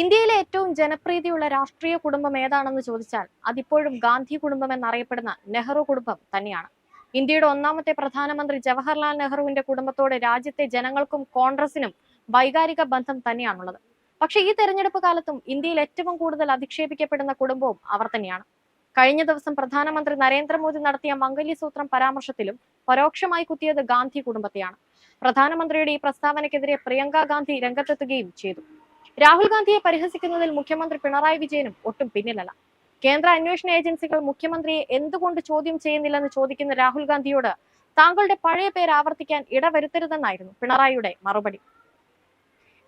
ഇന്ത്യയിലെ ഏറ്റവും ജനപ്രീതിയുള്ള രാഷ്ട്രീയ കുടുംബം ഏതാണെന്ന് ചോദിച്ചാൽ അതിപ്പോഴും ഗാന്ധി കുടുംബം എന്നറിയപ്പെടുന്ന നെഹ്റു കുടുംബം തന്നെയാണ്. ഇന്ത്യയുടെ ഒന്നാമത്തെ പ്രധാനമന്ത്രി ജവഹർലാൽ നെഹ്റുവിന്റെ കുടുംബത്തോട് രാജ്യത്തെ ജനങ്ങൾക്കും കോൺഗ്രസിനും വൈകാരിക ബന്ധം തന്നെയാണുള്ളത്. പക്ഷെ ഈ തെരഞ്ഞെടുപ്പ് കാലത്തും ഇന്ത്യയിൽ ഏറ്റവും കൂടുതൽ അധിക്ഷേപിക്കപ്പെടുന്ന കുടുംബവും അവർ തന്നെയാണ്. കഴിഞ്ഞ ദിവസം പ്രധാനമന്ത്രി നരേന്ദ്രമോദി നടത്തിയ മംഗല്യസൂത്രം പരാമർശത്തിലും പരോക്ഷമായി കുത്തിയത് ഗാന്ധി കുടുംബത്തെയാണ്. പ്രധാനമന്ത്രിയുടെ ഈ പ്രസ്താവനയ്ക്കെതിരെ പ്രിയങ്ക ഗാന്ധി രംഗത്തെത്തുകയും ചെയ്തു. രാഹുൽ ഗാന്ധിയെ പരിഹസിക്കുന്നതിൽ മുഖ്യമന്ത്രി പിണറായി വിജയനും ഒട്ടും പിന്നിലല്ല. കേന്ദ്ര അന്വേഷണ ഏജൻസികൾ മുഖ്യമന്ത്രിയെ എന്തുകൊണ്ട് ചോദ്യം ചെയ്യുന്നില്ലെന്ന് ചോദിക്കുന്ന രാഹുൽ ഗാന്ധിയോട് താങ്കളുടെ പഴയ പേര് ആവർത്തിക്കാൻ ഇടവരുത്തരുതെന്നായിരുന്നു പിണറായിയുടെ മറുപടി.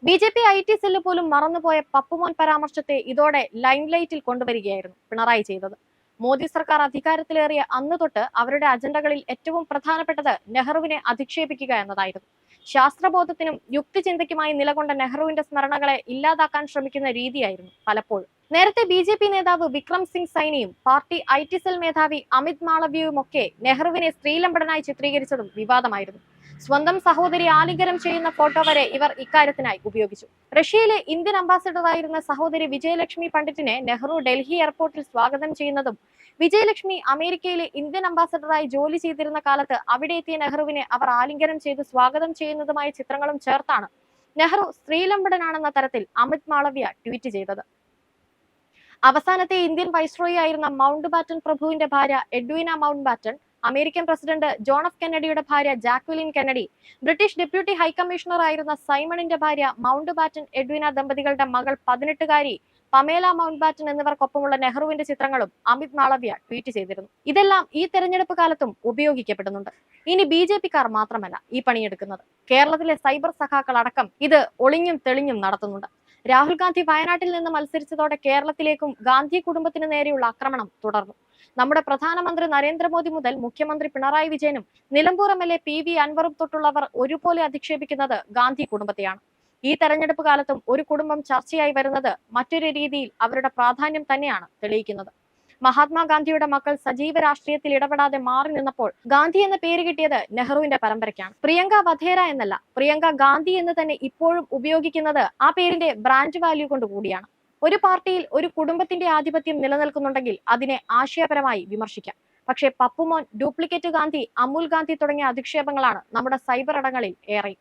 B J P I T cell പോലും മറന്നുപോയ പപ്പുമോൻ പരാമർശത്തെ ഇതോടെ ലൈംലൈറ്റിൽ കൊണ്ടുവരികയായിരുന്നു പിണറായി ചെയ്തത്. മോദി സർക്കാർ അധികാരത്തിലേറിയ അന്ന് തൊട്ട് അവരുടെ അജണ്ടകളിൽ ഏറ്റവും പ്രധാനപ്പെട്ടത് നെഹ്റുവിനെ അധിക്ഷേപിക്കുക എന്നതായിരുന്നു. ശാസ്ത്രബോധത്തിനും യുക്തിചിന്തയ്ക്കുമായി നിലകൊണ്ട നെഹ്റുവിന്റെ സ്മരണകളെ ഇല്ലാതാക്കാൻ ശ്രമിക്കുന്ന രീതിയായിരുന്നു പലപ്പോഴും. നേരത്തെ ബി ജെ പി നേതാവ് വിക്രം സിംഗ് സൈനിയും പാർട്ടി ഐ ടി സെൽ മേധാവി അമിത് മാളവ്യയുമൊക്കെ നെഹ്റുവിനെ സ്ത്രീലമ്പടനായി ചിത്രീകരിച്ചതും വിവാദമായിരുന്നു. സ്വന്തം സഹോദരി ആലിംഗനം ചെയ്യുന്ന ഫോട്ടോ വരെ ഇവർ ഇക്കാര്യത്തിനായി ഉപയോഗിച്ചു. റഷ്യയിലെ ഇന്ത്യൻ അംബാസിഡറായിരുന്ന സഹോദരി വിജയലക്ഷ്മി പണ്ഡിറ്റിനെ നെഹ്റു ഡൽഹി എയർപോർട്ടിൽ സ്വാഗതം ചെയ്യുന്നതും വിജയലക്ഷ്മി അമേരിക്കയിലെ ഇന്ത്യൻ അംബാസഡറായി ജോലി ചെയ്തിരുന്ന കാലത്ത് അവിടെ എത്തിയ നെഹ്റുവിനെ അവർ ആലിംഗനം ചെയ്ത് സ്വാഗതം ചെയ്യുന്നതുമായ ചിത്രങ്ങളും ചേർത്താണ് നെഹ്റു സ്ത്രീലമ്പടനാണെന്ന തരത്തിൽ അമിത് മാളവ്യ ട്വീറ്റ് ചെയ്തത്. അവസാനത്തെ ഇന്ത്യൻ വൈസ്രോയി ആയിരുന്ന മൗണ്ട് ബാറ്റൺ പ്രഭുവിന്റെ ഭാര്യ Edwina Mountbatten American president John F കെന്നഡിയുടെ ഭാര്യ Jacqueline Kennedy British deputy high commissioner ആയിരുന്ന സൈമണിന്റെ ഭാര്യ മൗണ്ട് ബാറ്റൻ എഡ്വിന ദമ്പതികളുടെ മകൾ പതിനെട്ടുകാരി പമേല മൗണ്ട് ബാറ്റൻ എന്നിവർക്കൊപ്പമുള്ള നെഹ്റുവിന്റെ ചിത്രങ്ങളും അമിത് മാളവ്യ ട്വീറ്റ് ചെയ്തിരുന്നു. ഇതെല്ലാം ഈ തെരഞ്ഞെടുപ്പ് കാലത്തും ഉപയോഗിക്കപ്പെടുന്നുണ്ട്. ഇനി ബി ജെ പിക്കാർ മാത്രമല്ല ഈ പണിയെടുക്കുന്നത്. കേരളത്തിലെ സൈബർ സഖാക്കൾ അടക്കം ഇത് ഒളിഞ്ഞും തെളിഞ്ഞും നടത്തുന്നുണ്ട്. രാഹുൽ ഗാന്ധി വയനാട്ടിൽ നിന്ന് മത്സരിച്ചതോടെ കേരളത്തിലേക്കും ഗാന്ധി കുടുംബത്തിന് നേരെയുള്ള ആക്രമണം തുടർന്നു. നമ്മുടെ പ്രധാനമന്ത്രി നരേന്ദ്രമോദി മുതൽ മുഖ്യമന്ത്രി പിണറായി വിജയനും നിലമ്പൂർ എം എൽ അൻവറും തൊട്ടുള്ളവർ ഒരുപോലെ അധിക്ഷേപിക്കുന്നത് ഗാന്ധി കുടുംബത്തെയാണ്. ഈ തെരഞ്ഞെടുപ്പ് കാലത്തും ഒരു കുടുംബം ചർച്ചയായി വരുന്നത് മറ്റൊരു രീതിയിൽ അവരുടെ പ്രാധാന്യം തന്നെയാണ് തെളിയിക്കുന്നത്. മഹാത്മാഗാന്ധിയുടെ മക്കൾ സജീവ രാഷ്ട്രീയത്തിൽ ഇടപെടാതെ മാറി നിന്നപ്പോൾ ഗാന്ധി എന്ന പേര് കിട്ടിയത് നെഹ്റുവിന്റെ പരമ്പരയ്ക്കാണ്. പ്രിയങ്ക വധേര എന്നല്ല പ്രിയങ്ക ഗാന്ധി എന്ന് തന്നെ ഇപ്പോഴും ഉപയോഗിക്കുന്നത് ആ പേരിന്റെ ബ്രാൻഡ് വാല്യൂ കൊണ്ട് കൂടിയാണ്. ഒരു പാർട്ടിയിൽ ഒരു കുടുംബത്തിന്റെ ആധിപത്യം നിലനിൽക്കുന്നുണ്ടെങ്കിൽ അതിനെ ആശയപരമായി വിമർശിക്കാം. പക്ഷേ പപ്പുമോൻ ഡ്യൂപ്ലിക്കേറ്റ് ഗാന്ധി അമുൽ ഗാന്ധി തുടങ്ങിയ അധിക്ഷേപങ്ങളാണ് നമ്മുടെ സൈബർ ഇടങ്ങളിൽ ഏറെ